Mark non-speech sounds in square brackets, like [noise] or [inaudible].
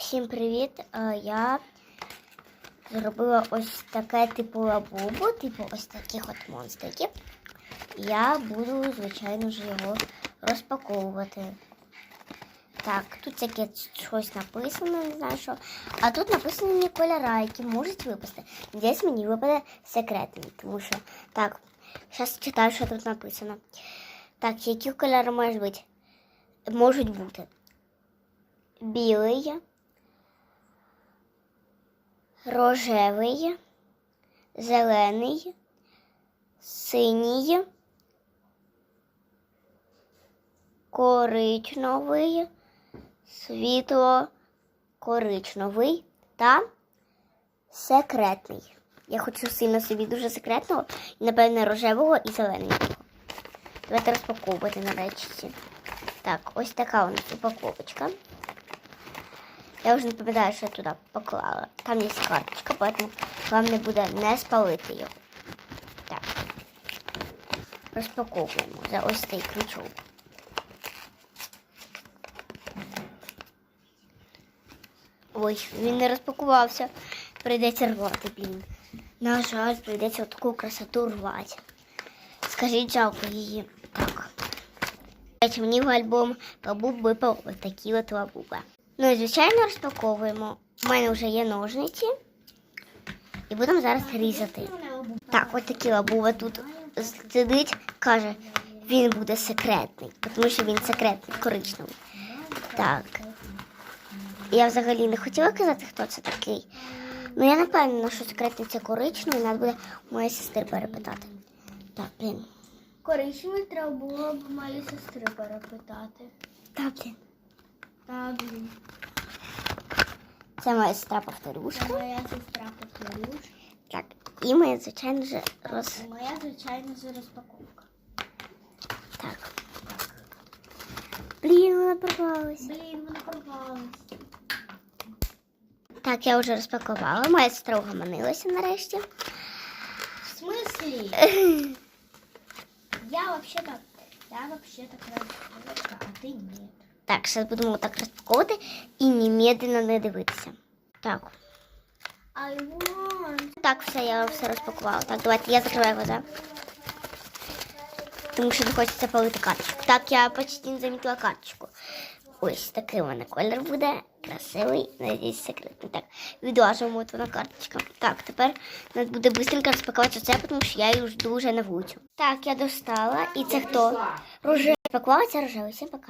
Всім привіт! Е, Я зробила ось таке типу лабубу, типу ось таких от монстриків. Я буду, звичайно ж, його розпаковувати. Так, тут таке щось написано, не знаю що. А тут написано мені кольора, які можуть випасти. Десь мені випаде секретний, тому що так, зараз читаю, що тут написано. Так, які кольори можуть бути? Можуть бути білий, рожевий, зелений, синій, коричневий, світло коричневий та секретний. Я хочу сильно собі дуже секретного і, напевне, рожевого і зеленого. Давайте розпаковувати нарешті. Так, ось така у нас упаковочка. Я вже не пам'ятаю, що я туди поклала. Там є карточка, поэтому вам не буде не спалити його. Так. Розпаковуємо за ось цей крючок. Ой, він не розпакувався. Прийдеться рвати, блін. На жаль, прийдеться таку красоту рвати. Скажіть, жалко її. Так. Мені в альбом лабуб випав ось такі от лабуби. Ну і звичайно розпаковуємо. У мене вже є ножниці. І будемо зараз різати. Так, ось такі лабуба тут сидить, каже, він буде секретний, тому що він секретний, коричневий. Так. Я взагалі не хотіла казати, хто це такий. Ну я не впевнена, що секретний це коричневий, треба буде моєї сестри перепитати. Так, блін. Коричневий треба було б моєї сестри перепитати. Так, блін. Це моя сестра повторюшка. Це моя сестра Петлюш. Так, і ми, звичайно ж, роз... Моя, звичайно, ж розпаковка. Так. Блін, вона порвалась. Блін, вона порвалась. Так, я вже розпакувала. Моя сестра угомонилася нарешті. В смислі? [laughs] Я вообще-то, я вообще-то красавчика, а ти ні. Так, зараз будемо так розпаковувати і немедленно не дивитися. Так. I want. Так, все, я все розпакувала. Так, давайте я закриваю глаза. Тому що не хочеться палити карточку. Так, я почти не замітила карточку. Ось такий у мене колір буде. Красивий, надіюсь, секретний. Так, відлажуємо от вона карточка. Так, тепер треба буде швидко розпакувати це, тому що я її вже дуже не влучу. Так, я достала. І це хто? Рожевий. Розпакувала це рожевий. Всім пока.